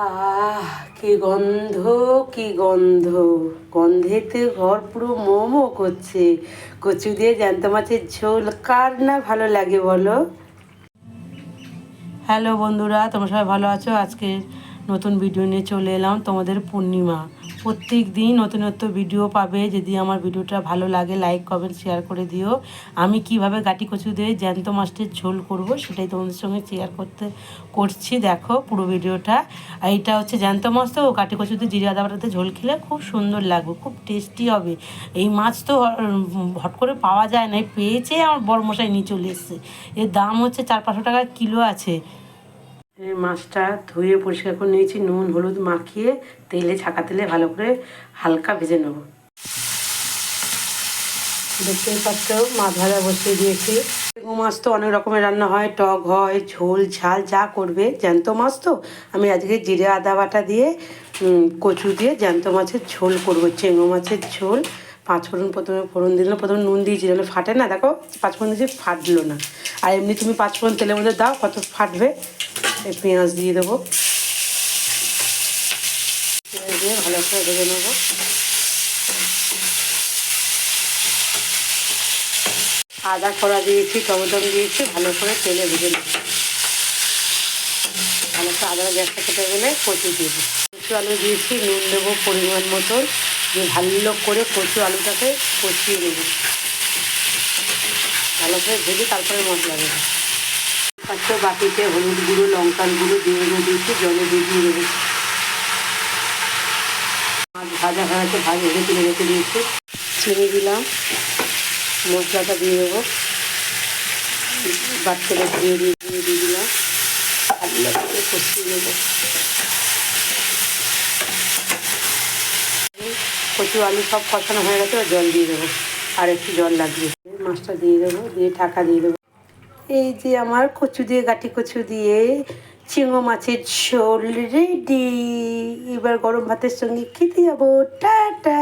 আহ, কি গন্ধ কি গন্ধ। গন্ধেতে ঘর পুরো মোমো করছে। কচু দিয়ে জ্যান্ত মাছের ঝোল, কার না ভালো লাগে বলো? হ্যালো বন্ধুরা, তোমরা সবাই ভালো আছো? আজকে নতুন ভিডিও নিয়ে চলে এলাম, তোমাদের পূর্ণিমা। প্রত্যেক দিন নতুন নতুন ভিডিও পাবে। যদি আমার ভিডিওটা ভালো লাগে লাইক কমেন্ট শেয়ার করে দিও। আমি কীভাবে গাটি কচু দিয়ে জ্যান্ত মাছটির ঝোল করব, সেটাই তোমাদের সঙ্গে শেয়ার করতে, করছি। দেখো পুরো ভিডিওটা আর এটা হচ্ছে জ্যান্ত মাছ তো গাটি কচু দিয়ে জিরে দাবাটাতে ঝোল খেলে খুব সুন্দর লাগবে, খুব টেস্টি হবে। এই মাছ তো হট করে পাওয়া যায় না পেয়েছে আমার বড় মশাই নিয়ে চলে এসছে। এর দাম হচ্ছে চার পাঁচশো টাকা কিলো আছে। মাছটা ধুয়ে পরিষ্কার করে নিয়েছি, নুন, হলুদ মাখিয়ে তেলে, ছাকা তেলে ভালো করে হালকা ভেজে নেব। দেখতেই পাচ্ছ, মাছ ভাজা বসিয়ে দিয়েছি। বেগুন মাছ তো অনেক রকমের রান্না হয়, টক হয়, ঝোল, ঝাল, যা করবে। জ্যান্ত মাছ তো, আমি আজকে জিরে, আদা বাটা দিয়ে কচু দিয়ে জ্যান্ত মাছের ঝোল করব, চেঙ্গো মাছের ঝোল। পাঁচ ফোড়ন প্রথমে ফোড়ন দিলাম, প্রথমে নুন দিয়েছি, যেন ফাটে না, দেখো, পাঁচ ফোড়ন দিয়েছি ফাটলো না। আর এমনি তুমি পাঁচ ফোড়ন তেলের মধ্যে দাও, কত ফাটবে। পেঁয়াজ দিয়ে দেবো। পেঁয়াজ দিয়ে ভালো করে ভেজে নেব। আদা কড়া দিয়েছি টমেটো দিয়েছি, ভালো করে তেলে ভেজে নেব। ভালো করে আদা গ্যাসটা কেটে গেলে কচু দিয়ে কচু আলু দিয়েছি, নুন দেবো পরিমাণ মতন। দিয়ে ভালো করে কচু আলুটাকে কষিয়ে নেব। ভালো করে ভেজে তারপরে মশলা দেবো। পাচ্ছ বাটিতে হলুদ গুঁড়ো, লঙ্কার গুঁড়ো, দিয়ে দিয়ে দিয়েছি, জলে দিয়ে দেবো। মাছ ভাজা ভাজাতে ভাজা ভেজে তুলে রেখে দিয়েছি। চিনি দিলাম, মশলাটা দিয়ে দেবো। বাচ্চাটা দিয়ে দিয়ে দিয়ে দিয়ে দিলাম। করে কষিয়ে কচু আলু সব কষানো হয়ে গেছে জল দিয়ে দেবো। আর একটু জল লাগিয়ে মাছটা দিয়ে দেবো, দিয়ে ঢাকা দিয়ে দেবো। এই যে আমার কচু দিয়ে গাটি কচু দিয়ে চিংড়ো মাছের ঝোল রেডি এবার গরম ভাতের সঙ্গে খেতে যাব। টাটা।